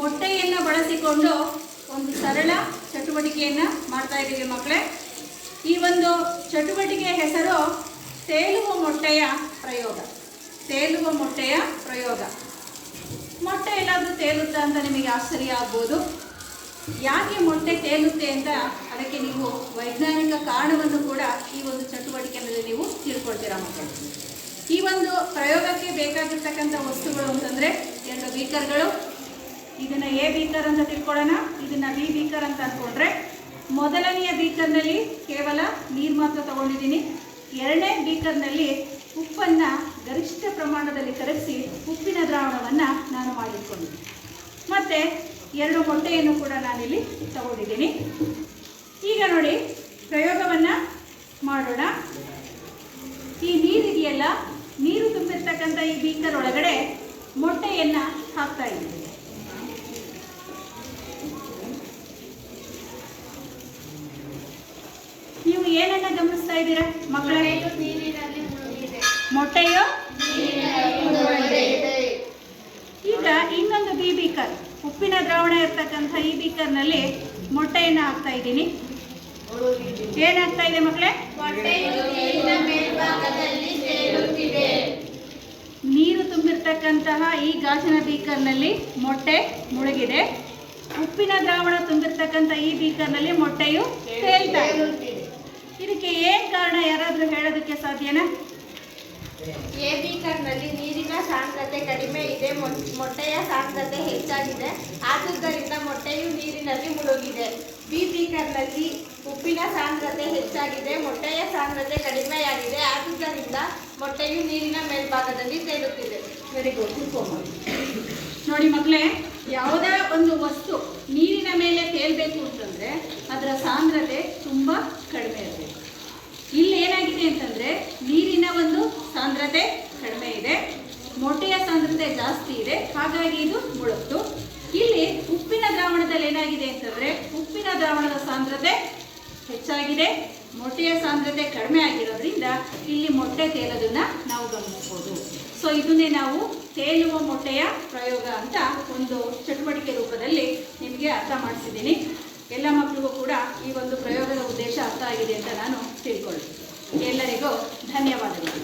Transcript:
ಮೊಟ್ಟೆಯನ್ನು ಬಳಸಿಕೊಂಡು ಒಂದು ಸರಳ ಚಟುವಟಿಕೆಯನ್ನು ಮಾಡ್ತಾ ಇದ್ದೀವಿ ಮಕ್ಕಳೇ. ಈ ಒಂದು ಚಟುವಟಿಕೆಯ ಹೆಸರು ತೇಲುವ ಮೊಟ್ಟೆಯ ಪ್ರಯೋಗ. ತೇಲುವ ಮೊಟ್ಟೆಯ ಪ್ರಯೋಗ. ಮೊಟ್ಟೆ ಎಲ್ಲಾದರೂ ತೇಲುತ್ತಾ ಅಂತ ನಿಮಗೆ ಆಶ್ಚರ್ಯ ಆಗ್ಬೋದು. ಯಾಕೆ ಮೊಟ್ಟೆ ತೇಲುತ್ತೆ ಅಂತ ಅದಕ್ಕೆ ನೀವು ವೈಜ್ಞಾನಿಕ ಕಾರಣವನ್ನು ಕೂಡ ಈ ಒಂದು ಚಟುವಟಿಕೆಯಲ್ಲಿ ನೀವು ತಿಳ್ಕೊಳ್ತೀರಾ ಮಕ್ಕಳು. ಈ ಒಂದು ಪ್ರಯೋಗಕ್ಕೆ ಬೇಕಾಗಿರ್ತಕ್ಕಂಥ ವಸ್ತುಗಳು ಅಂತಂದರೆ ಎರಡು ಬೀಕರ್ಗಳು ಇದನ್ನು ಎ ಬೀಕರ್ ಅಂತ ತಿಳ್ಕೊಳ್ಳೋಣ. ಇದನ್ನು ಬಿ ಬೀಕರ್ ಅಂತ ಅಂದ್ಕೊಂಡ್ರೆ ಮೊದಲನೆಯ ಬೀಕರ್ನಲ್ಲಿ ಕೇವಲ ನೀರು ಮಾತ್ರ ತಗೊಂಡಿದ್ದೀನಿ. ಎರಡನೇ ಬೀಕರ್ನಲ್ಲಿ ಉಪ್ಪನ್ನು ಗರಿಷ್ಠ ಪ್ರಮಾಣದಲ್ಲಿ ಕರಗಿಸಿ ಉಪ್ಪಿನ ದ್ರಾವಣವನ್ನು ನಾನು ಮಾಡಿಟ್ಕೊಂಡಿದ್ದೀನಿ. ಮತ್ತು ಎರಡು ಮೊಟ್ಟೆಯನ್ನು ಕೂಡ ನಾನಿಲ್ಲಿ ತಗೊಂಡಿದ್ದೀನಿ. ಈಗ ನೋಡಿ ಪ್ರಯೋಗವನ್ನು ಮಾಡೋಣ. ಈ ನೀರಿದೆಯಲ್ಲ, ನೀರು ತುಂಬಿರ್ತಕ್ಕಂಥ ಈ ಬೀಕರ್ ಒಳಗಡೆ ಮೊಟ್ಟೆಯನ್ನು ಹಾಕ್ತಾ ಇದ್ದೀನಿ. ಏನನ್ನ ಗಮನಿಸ್ತಾ ಇದ್ದೀರಾ? ಮಕ್ಕಳೇ. ಮೊಟ್ಟೆಯೋ. ಈಗ ಇನ್ನೊಂದು ಬಿ ಬೀಕರ್ ಉಪ್ಪಿನ ದ್ರಾವಣ ಇರ್ತಕ್ಕಂಥ ಈ ಬೀಕರ್ನಲ್ಲಿ ಮೊಟ್ಟೆಯನ್ನು ಹಾಕ್ತಾ ಇದ್ದೀನಿ. ಏನಾಗ್ತಾ ಇದೆ ಮಕ್ಕಳೇ? ನೀರು ತುಂಬಿರ್ತಕ್ಕಂತಹ ಈ ಗಾಜಿನ ಬೀಕರ್ನಲ್ಲಿ ಮೊಟ್ಟೆ ಮುಳುಗಿದೆ. ಉಪ್ಪಿನ ದ್ರಾವಣ ತುಂಬಿರ್ತಕ್ಕಂಥ ಈ ಬೀಕರ್ನಲ್ಲಿ ಮೊಟ್ಟೆಯು ತೇಲ್ತಾ ಇದೆ. ಇದಕ್ಕೆ ಏನು ಕಾರಣ? ಯಾರಾದರೂ ಹೇಳೋದಕ್ಕೆ ಸಾಧ್ಯನಾ? ಎ ಬೀಕರ್ನಲ್ಲಿ ನೀರಿನ ಸಾಂದ್ರತೆ ಕಡಿಮೆ ಇದೆ ಮೊಟ್ಟೆಯ ಸಾಂದ್ರತೆ ಹೆಚ್ಚಾಗಿದೆ ಆದುದರಿಂದ ಮೊಟ್ಟೆಯು ನೀರಿನಲ್ಲಿ ಮುಳುಗಿದೆ. ಬಿ ಬೀಕರ್ನಲ್ಲಿ ಉಪ್ಪಿನ ಸಾಂದ್ರತೆ ಹೆಚ್ಚಾಗಿದೆ ಮೊಟ್ಟೆಯ ಸಾಂದ್ರತೆ ಕಡಿಮೆಯಾಗಿದೆ ಆದುದರಿಂದ ಮೊಟ್ಟೆಯು ನೀರಿನ ಮೇಲ್ಭಾಗದಲ್ಲಿ ತೇಲುತ್ತಿದೆ. ವೆರಿ ಗುಡ್ ನೋಡಿ ಮಕ್ಕಳೇ ಯಾವುದೇ ಒಂದು ವಸ್ತು ನೀರಿನ ಮೇಲೆ ತೇಲ್ಬೇಕು ಅಂತಂದರೆ ಅದರ ಸಾಂದ್ರತೆ ತುಂಬ ಕಡಿಮೆ ಇರಬೇಕು ಇಲ್ಲಿ ಏನಾಗಿದೆ ಅಂತಂದರೆ ನೀರಿನ ಒಂದು ಸಾಂದ್ರತೆ ಕಡಿಮೆ ಇದೆ. ಮೊಟ್ಟೆಯ ಸಾಂದ್ರತೆ ಜಾಸ್ತಿ ಇದೆ. ಹಾಗಾಗಿ ಇದು ಮುಳುಗ್ತು ಇಲ್ಲಿ ಉಪ್ಪಿನ ದ್ರಾವಣದಲ್ಲಿ ಏನಾಗಿದೆ ಅಂತಂದರೆ ಉಪ್ಪಿನ ದ್ರಾವಣದ ಸಾಂದ್ರತೆ ಹೆಚ್ಚಾಗಿದೆ. ಮೊಟ್ಟೆಯ ಸಾಂದ್ರತೆ ಕಡಿಮೆ ಆಗಿರೋದ್ರಿಂದ ಇಲ್ಲಿ ಮೊಟ್ಟೆ ತೇಲೋದನ್ನ ನಾವು ಗಮನಿಸ್ಬೋದು. ಸೊ ಇದನ್ನೇ ನಾವು ತೇಲುವ ಮೊಟ್ಟೆಯ ಪ್ರಯೋಗ ಅಂತ ಒಂದು ಚಟುವಟಿಕೆ ರೂಪದಲ್ಲಿ ನಿಮಗೆ ಅರ್ಥ ಮಾಡಿಸಿದ್ದೀನಿ. ಎಲ್ಲ ಮಕ್ಕಳಿಗೂ ಕೂಡ ಈ ಒಂದು ಪ್ರಯೋಗದ ಉದ್ದೇಶ ಅರ್ಥ ಆಗಿದೆ ಅಂತ ನಾನು ತಿಳ್ಕೊಳ್ತೀನಿ ಎಲ್ಲರಿಗೂ ಧನ್ಯವಾದಗಳು.